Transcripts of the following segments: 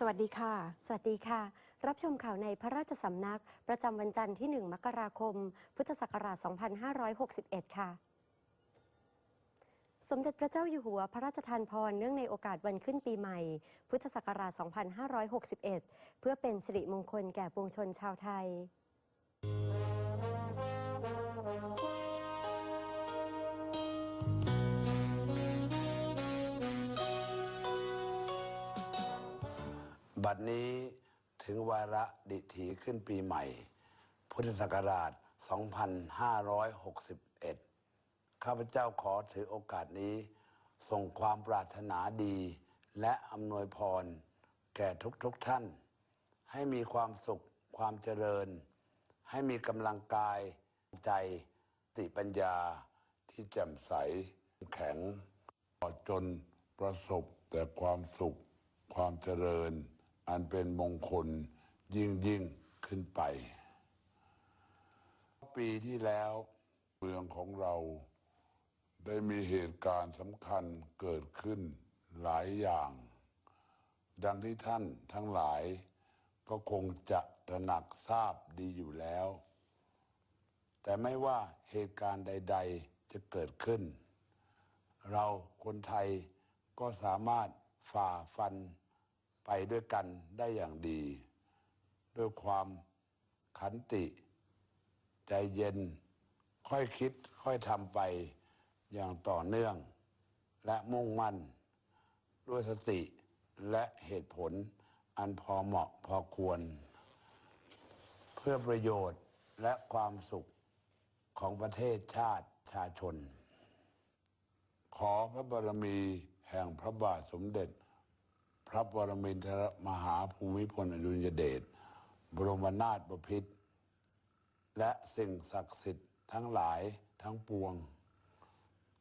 สวัสดีค่ะ สวัสดีค่ะ รับชมข่าวในพระราชสำนัก ประจำวันจันทร์ที่ 1 มกราคม พุทธศักราช 2561 ค่ะ สมเด็จพระเจ้าอยู่หัวพระราชทานพรเนื่องในโอกาสวันขึ้นปีใหม่ พุทธศักราช 2561 เพื่อเป็นสิริมงคลแก่ปวงชนชาวไทย บัดนี้ถึงวาระดิถีขึ้นปีใหม่ พุทธศักราช 2561 ข้าพเจ้าขอถือโอกาสนี้ ส่งความปรารถนาดี และอำนวยพร แก่ทุกๆทท่าน ให้มีความสุขความเจริญ ให้มีกำลังกายใจสติปัญญาที่แจ่มใส แข็งอดจนประสบแต่ความสุขความเจริญ อันเป็นมงคลยิ่งยิ่งขึ้นไป ปีที่แล้วเมืองของเราได้มีเหตุการณ์สำคัญเกิดขึ้นหลายอย่าง ดังที่ท่านทั้งหลายก็คงจะตระหนักทราบดีอยู่แล้ว แต่ไม่ว่าเหตุการณ์ใด ๆจะเกิดขึ้น เราคนไทยก็สามารถฝ่าฟัน ไปด้วยกันได้อย่างดี ด้วยความขันติ ใจเย็น ค่อยคิดค่อยทำไปอย่างต่อเนื่อง และมุ่งมั่น ด้วยสติและเหตุผลอันพอเหมาะพอควร เพื่อประโยชน์และความสุขของประเทศชาติชาชน ขอพระบารมีแห่งพระบาทสมเด็จ พระปรมินทรมหาภูมิพลอดุลยเดชบรมนาถบพิตรและสิ่งศักดิ์สิทธิ์ทั้งหลายทั้งปวง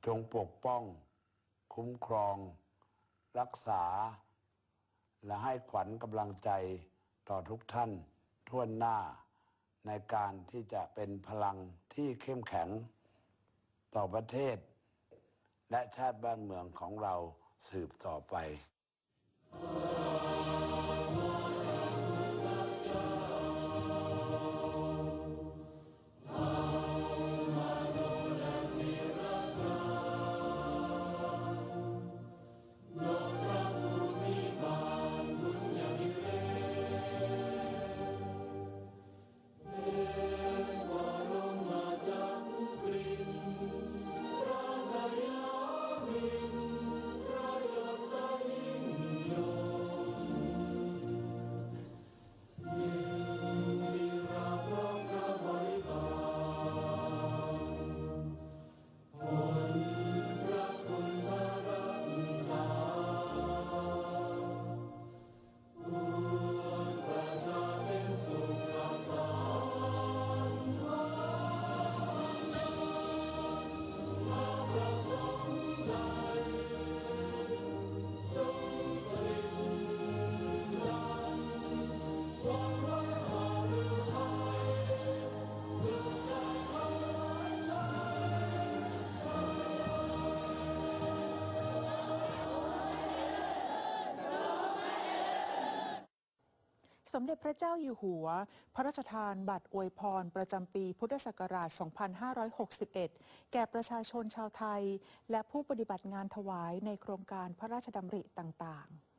จงปกป้อง คุ้มครอง รักษา และให้ขวัญกำลังใจต่อทุกท่านทั่วหน้าในการที่จะเป็นพลังที่เข้มแข็ง ต่อประเทศ และชาติบ้านเมืองของเราสืบต่อไป Oh. สมเด็จพระเจ้าอยู่หัว พระราชทานบัตรอวยพรประจำปีพุทธศักราช 2561 แก่ประชาชนชาวไทย และผู้ปฏิบัติงานถวายในโครงการพระราชดำริต่างๆ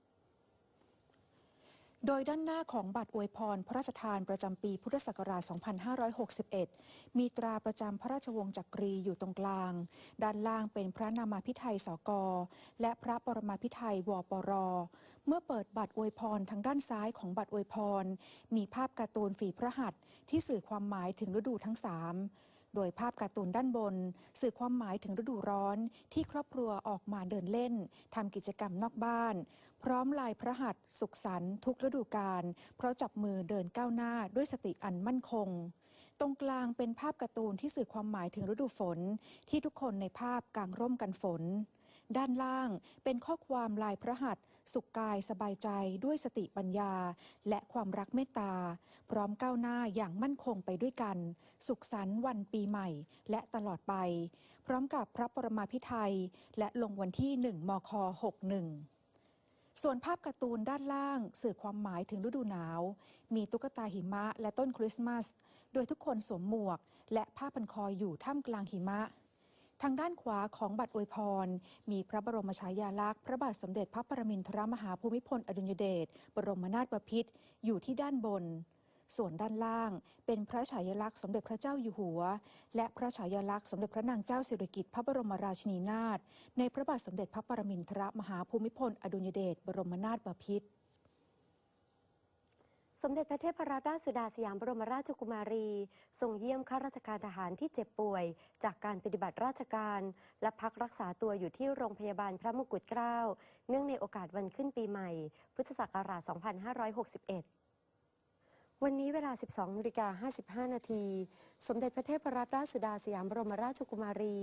โดยด้านหน้าของบัตรอวยพร พระราชทานประจำปีพุทธศักราช 2561 มีตราประจำพระราชวงศ์จักรีอยู่ตรงกลาง ด้านล่างเป็นพระนามาพิไทยสก และพระปรมาพิไทยวปร เมื่อเปิดบัตรอวยพรทางด้านซ้ายของบัตรอวยพร มีภาพการ์ตูนฝีพระหัตถ์ที่สื่อความหมายถึงฤดูทั้งสามโดยภาพการ์ตูนด้านบน สื่อความหมายถึงฤดูร้อนที่ครอบครัวออกมาเดินเล่นทำกิจกรรมนอกบ้าน พร้อมลายพระหัตถ์สุขสันต์ทุกฤดูกาลเพราะจับมือเดินก้าวหน้าด้วยสติอันมั่นคง ตรงกลางเป็นภาพการ์ตูนที่สื่อความหมายถึงฤดูฝน ที่ทุกคนในภาพกางร่มกันฝน ด้านล่างเป็นข้อความลายพระหัตถ์สุขกายสบายใจด้วยสติปัญญา และความรักเมตตา พร้อมก้าวหน้าอย่างมั่นคงไปด้วยกัน สุขสันต์วันปีใหม่ และตลอดไป พร้อมกับพระปรมาภิไธยและลงวันที่ 1 มค 61 ส่วนภาพการ์ตูนด้านล่างสื่อความหมายถึงฤดูหนาว มีตุ๊กตาหิมะและต้นคริสต์มาส โดยทุกคนสวมหมวก และผ้าพันคออยู่ท่ามกลางหิมะ ทางด้านขวาของบัตรอวยพร มีพระบรมฉายาลักษณ์ พระบาทสมเด็จพระปรมินทรมหาภูมิพลอดุลยเดช บรมนาถบพิตรอยู่ที่ด้านบน ส่วนด้านล่างเป็นพระฉายาลักษณ์สมเด็จพระเจ้าอยู่หัว และพระฉายาลักษณ์สมเด็จพระนางเจ้าสิริกิติ์พระบรมราชินีนาถในพระบาทสมเด็จพระปรมินทรมหาภูมิพล อดุลยเดชบรมนาถบพิตรสมเด็จพระเทพรัตนราชสุดาสยามบรมราชกุมารีทรงเยี่ยมข้าราชการทหารที่เจ็บป่วย จากการปฏิบัติราชการ และพักรักษาตัวอยู่ที่โรงพยาบาลพระมงกุฎเกล้า เนื่องในโอกาสวันขึ้นปีใหม่ พุทธศักราช 2561 วันนี้เวลา 12นาฬิกา55 นาที สมเด็จพระเทพรัตนราชสุดาสยามบรมราชกุมารี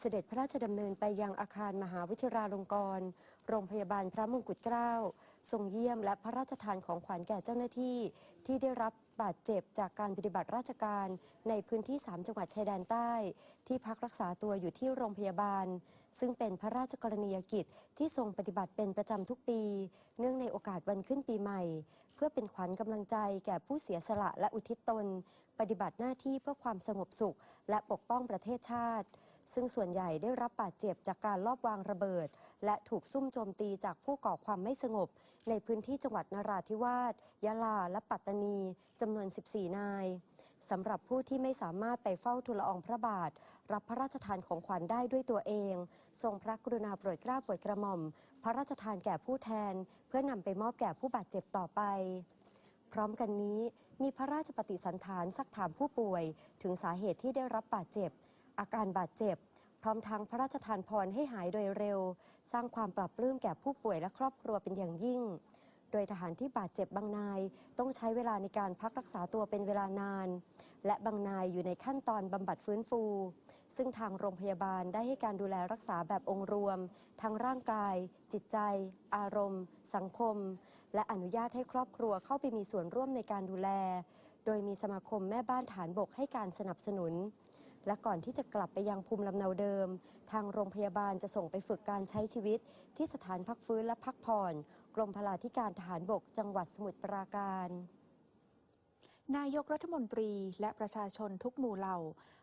เสด็จพระราชดำเนินไปยังอาคารมหาวิชราลงกรณ์โรงพยาบาลพระมงกุฎเกล้า ทรงเยี่ยมและพระราชทานของขวัญแก่เจ้าหน้าที่ที่ได้รับ บาดเจ็บจากการปฏิบัติราชการในพื้นที่ 3 จังหวัดชายแดนใต้ ที่พักรักษาตัวอยู่ที่โรงพยาบาล ซึ่งเป็นพระราชกรณียกิจที่ทรงปฏิบัติเป็นประจำทุกปี เนื่องในโอกาสวันขึ้นปีใหม่ เพื่อเป็นขวัญกำลังใจแก่ผู้เสียสละและอุทิศตน ปฏิบัติหน้าที่เพื่อความสงบสุข และปกป้องประเทศชาติ ซึ่งส่วนใหญ่ได้รับบาดเจ็บจากการลอบวางระเบิด และถูกซุ่มโจมตีจากผู้ก่อความไม่สงบ ในพื้นที่จังหวัดนราธิวาส ยะลา และปัตตานีจำนวน 14 นายสำหรับผู้ที่ไม่สามารถไปเฝ้าทูลอองพระบาท รับพระราชทานของขวัญได้ด้วยตัวเอง ทรงพระกรุณาโปรดเกล้าโปรดกระหม่อม พระราชทานแก่ผู้แทน เพื่อนำไปมอบแก่ผู้บาดเจ็บต่อไปพร้อมกันนี้มีพระราชปฏิสันฐานซักถามผู้ป่วย ถึงสาเหตุที่ได้รับบาดเจ็บ อาการบาดเจ็บ พร้อมทั้งพระราชทานพรให้หายโดยเร็ว สร้างความปรับปลื้มแก่ผู้ป่วยและครอบครัวเป็นอย่างยิ่ง โดยทหารที่บาดเจ็บบางนาย ต้องใช้เวลาในการพักรักษาตัวเป็นเวลานาน และบางนายอยู่ในขั้นตอนบำบัดฟื้นฟู ซึ่งทางโรงพยาบาลได้ให้การดูแลรักษาแบบองค์รวม ทั้งร่างกาย จิตใจ อารมณ์ สังคม และอนุญาตให้ครอบครัวเข้าไปมีส่วนร่วมในการดูแล โดยมีสมาคมแม่บ้านฐานบกให้การสนับสนุน และก่อนที่จะกลับไปยังภูมิลำเนาเดิม ทางโรงพยาบาลจะส่งไปฝึกการใช้ชีวิต ที่สถานพักฟื้นและพักผ่อน กรมพลาธิการทหารบกจังหวัดสมุทรปราการนายกรัฐมนตรีและประชาชนทุกหมู่เหล่า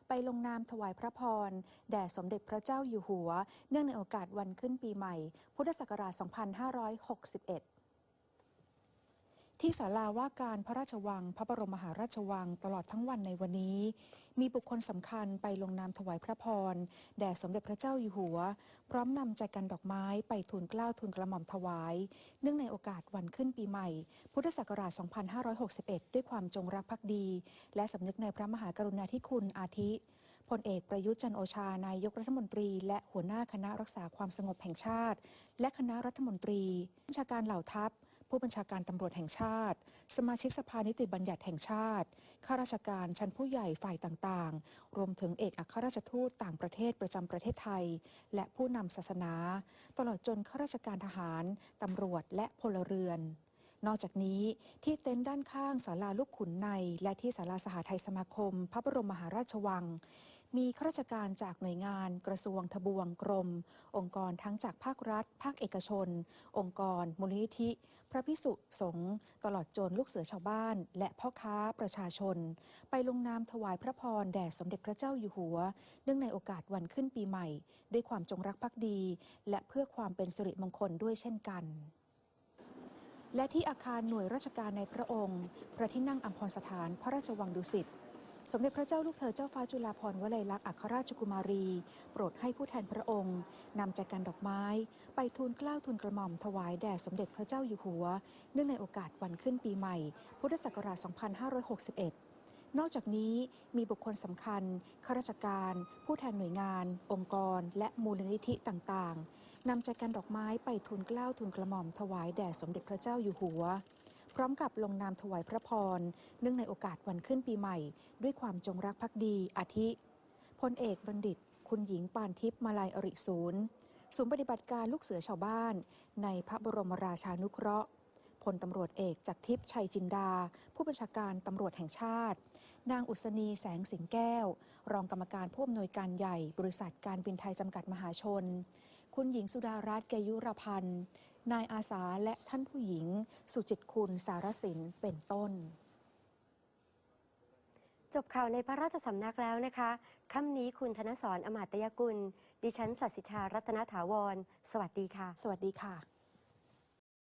ไปลงนามถวายพระพร แด่สมเด็จพระเจ้าอยู่หัว เนื่องในโอกาสวันขึ้นปีใหม่ พุทธศักราช 2561 ที่ศาลาว่าการพระราชวัง พระบรมมหาราชวังตลอดทั้งวันในวันนี้ มีบุคคลสำคัญไปลงนามถวายพระพร แด่สมเด็จพระเจ้าอยู่หัว พร้อมนำใจกันดอกไม้ไปทูลเกล้าทูลกระหม่อมถวาย เนื่องในโอกาสวันขึ้นปีใหม่ พุทธศักราช 2561 ด้วยความจงรักภักดี และสำนึกในพระมหากรุณาธิคุณอาทิพลเอกประยุทธ์จันโอชานายกรัฐมนตรี และหัวหน้าคณะรักษาความสงบแห่งชาติ และคณะรัฐมนตรีบัญชาการเหล่าทัพ ผู้บัญชาการตำรวจแห่งชาติ สมาชิกสภานิติบัญญัติแห่งชาติ ข้าราชการชั้นผู้ใหญ่ฝ่ายต่างๆ รวมถึงเอกอัครราชทูตต่างประเทศประจำประเทศไทย และผู้นำศาสนา ตลอดจนข้าราชการทหารตำรวจและพลเรือนนอกจากนี้ที่เต็นท์ด้านข้างศาลาลูกขุนใน และที่ศาลาสหทัยสมาคม พระบรมมหาราชวัง มีข้าราชการจากหน่วยงาน กระทรวงทบวงกรม องค์กรทั้งจากภาครัฐ ภาคเอกชน องค์กร มูลนิธิ พระพิสุสงฆ์ตลอดจนลูกเสือชาวบ้าน และพ่อค้าประชาชน ไปลงนามถวายพระพรแด่สมเด็จพระเจ้าอยู่หัว เนื่องในโอกาสวันขึ้นปีใหม่ ด้วยความจงรักภักดี และเพื่อความเป็นสิริมงคลด้วยเช่นกันและที่อาคารหน่วยราชการในพระองค์ พระที่นั่งอัมพรสถานพระราชวังดุสิต สมเด็จพระเจ้าลูกเธอเจ้าฟ้าจุฬาภรณ์วลัยลักษณ์อัครราชกุมารี โปรดให้ผู้แทนพระองค์นำใจกันดอกไม้ ไปทูลเกล้าทูลกระหม่อมถวายแด่สมเด็จพระเจ้าอยู่หัว เนื่องในโอกาสวันขึ้นปีใหม่ พุทธศักราช 2561นอกจากนี้มีบุคคลสำคัญข้าราชการ ผู้แทนหน่วยงาน องค์กร และมูลนิธิต่างๆนำใจกันดอกไม้ไปทูลเกล้าทูลกระหม่อมถวายแด่สมเด็จพระเจ้าอยู่หัว พร้อมกับลงนามถวายพระพร เนื่องในโอกาสวันขึ้นปีใหม่ ด้วยความจงรักภักดี อาทิพลเอกบัณฑิต คุณหญิงปานทิพย์มาลายอริศูนย์ศูนย์ปฏิบัติการลูกเสือชาวบ้าน ในพระบรมราชานุเคราะห์พลตำรวจเอกจากทิพย์ชัยจินดา ผู้บัญชาการตำรวจแห่งชาติ นางอุศนีแสงสิงแก้ว รองกรรมการผู้อำนวยการใหญ่ บริษัทการบินไทยจำกัดมหาชน คุณหญิงสุดารัตน์เกยุรพันธ์ นายอาสาและท่านผู้หญิง สุจิตคุณสารสินเป็นต้น จบข่าวในพระราชสำนักแล้วนะคะค่ำนี้คุณธนสรอมาตยกุล ดิฉันสัสิชารัตนถาวร สวัสดีค่ะ สวัสดีค่ะ